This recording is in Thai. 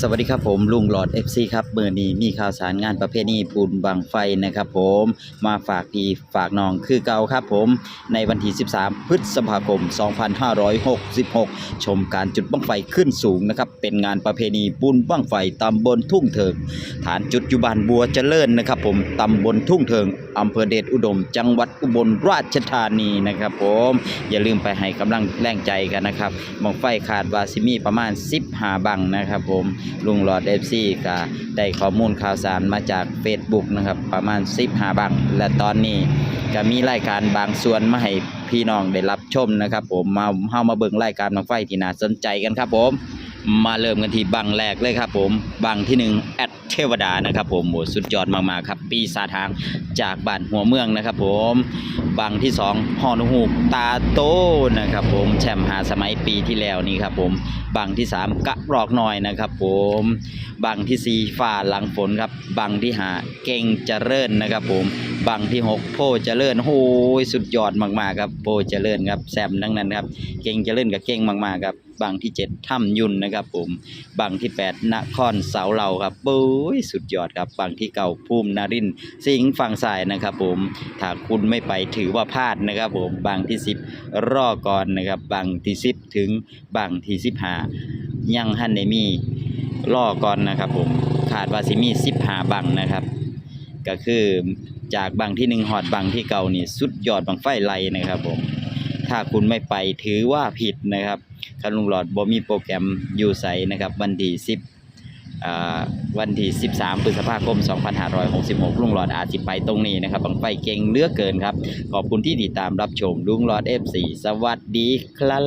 สวัสดีครับผมลุงหลอด FC ครับเมื่อนี้มีข่าวสารงานประเพณีบุญบังไฟนะครับผมมาฝากพี่ฝากน้องคือเก่าครับผมในวันที่ 13 พฤษภาคม 2566 ชมการจุดบังไฟขึ้นสูงนะครับเป็นงานประเพณีบุญบังไฟตำบลทุ่งเถิง ฐานจุดอยู่บ้านบัวเจริญนะครับผมตำบลทุ่งเถิง อำเภอเดชอุดม จังหวัดอุบลราชธานีนะครับ ผมอย่าลืมไปให้กำลังแรงใจกันนะครับบังไฟขาดวาซิมีประมาณ15บังนะครับ ผมลุงหลอดเอฟซีก็ได้ข้อมูลข่าวสารมาจาก Facebook นะครับประมาณ15บัง และตอนนี้ก็มีรายการบางส่วนมาให้พี่น้องได้รับชมนะครับ ผมมาเฮามาเบิ่งรายการบังไฟที่น่าสนใจกันครับผม มาเริ่มกันที่บังแรกเลยครับผมบังที่หนึ่งแอดเทวดานะครับผมโหสุดยอดมากๆครับ ปีศาจทางจากบ้านหัวเมืองนะครับผม บังที่สองฮอนหูกตาโตนะครับ ผมแชมป์หาสมัยปีที่แล้วนี่ครับ ผมบังที่สามกะรอกหน้อยนะครับ ผมบังที่สี่ฝ่าหลังฝนครับ บังที่ห้าเก่งเจริญนะครับ ผมบังที่หกโพเจริญโอ้ยสุดยอดมากๆครับ โพเจริญครับแซมทั้งนั้นครับเก่งเจริญกับเก่งมากๆครับบังที่เจ็ดถ้ำยุนนะครับ ผมบังที่แปดนครเสาเหล่าครับโอ้ยสุดยอดครับบังที่เก่าภูมินารินสิงห์ฝั่งสายนะครับ ผมถ้าคุณไม่ไปถือว่าพลาดนะครับผมบังที่สิบรอก่อนนะครับบังที่สิบถึงบังที่สิบหายังฮันในมีรอก่อนนะครับผมขาดว่าสิมีสิบหาบังนะครับ ก็คือจากบังที่หนึ่งหอดบังที่เก่านี่สุดยอดบังไฟไลนะครับผมถ้าคุณไม่ไปถือว่าผิดนะครับคันลุงหลอดบ่มีโปรแกรมอยู่ใสนะครับวันที่10อ่า วันที่ 13พฤษภาคม 2566ลุงหลอดอาจสิไปตรงนี้นะครับบังไฟเก่งเลือกเกินครับ ขอบคุณที่ติดตามรับชมลุงหลอด F4 สวัสดีครับ